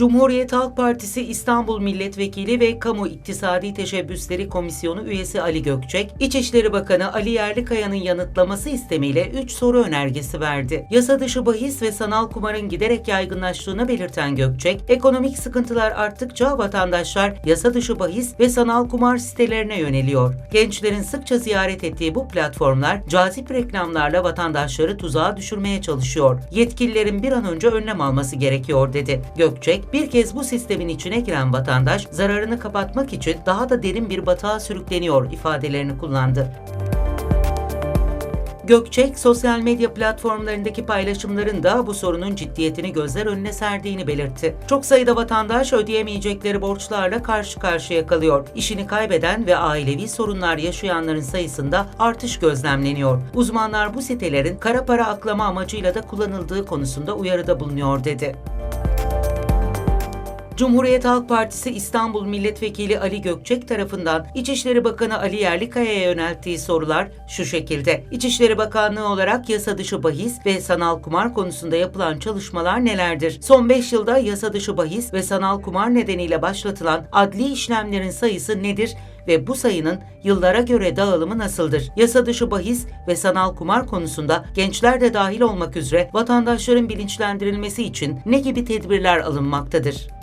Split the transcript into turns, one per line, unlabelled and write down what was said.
Cumhuriyet Halk Partisi İstanbul Milletvekili ve Kamu İktisadi Teşebbüsleri Komisyonu üyesi Ali Gökçek, İçişleri Bakanı Ali Yerlikaya'nın yanıtlaması istemiyle 3 soru önergesi verdi. Yasa dışı bahis ve sanal kumarın giderek yaygınlaştığını belirten Gökçek, ekonomik sıkıntılar arttıkça vatandaşlar yasa dışı bahis ve sanal kumar sitelerine yöneliyor. Gençlerin sıkça ziyaret ettiği bu platformlar cazip reklamlarla vatandaşları tuzağa düşürmeye çalışıyor. Yetkililerin bir an önce önlem alması gerekiyor dedi. Gökçek, bir kez bu sistemin içine giren vatandaş zararını kapatmak için daha da derin bir batağa sürükleniyor ifadelerini kullandı. Gökçek, sosyal medya platformlarındaki paylaşımların da bu sorunun ciddiyetini gözler önüne serdiğini belirtti. Çok sayıda vatandaş ödeyemeyecekleri borçlarla karşı karşıya kalıyor. İşini kaybeden ve ailevi sorunlar yaşayanların sayısında artış gözlemleniyor. Uzmanlar bu sitelerin kara para aklama amacıyla da kullanıldığı konusunda uyarıda bulunuyor dedi. Cumhuriyet Halk Partisi İstanbul Milletvekili Ali Gökçek tarafından İçişleri Bakanı Ali Yerlikaya'ya yönelttiği sorular şu şekilde. İçişleri Bakanlığı olarak yasa dışı bahis ve sanal kumar konusunda yapılan çalışmalar nelerdir? Son 5 yılda yasa dışı bahis ve sanal kumar nedeniyle başlatılan adli işlemlerin sayısı nedir? ve bu sayının yıllara göre dağılımı nasıldır? Yasa dışı bahis ve sanal kumar konusunda gençler de dahil olmak üzere vatandaşların bilinçlendirilmesi için ne gibi tedbirler alınmaktadır?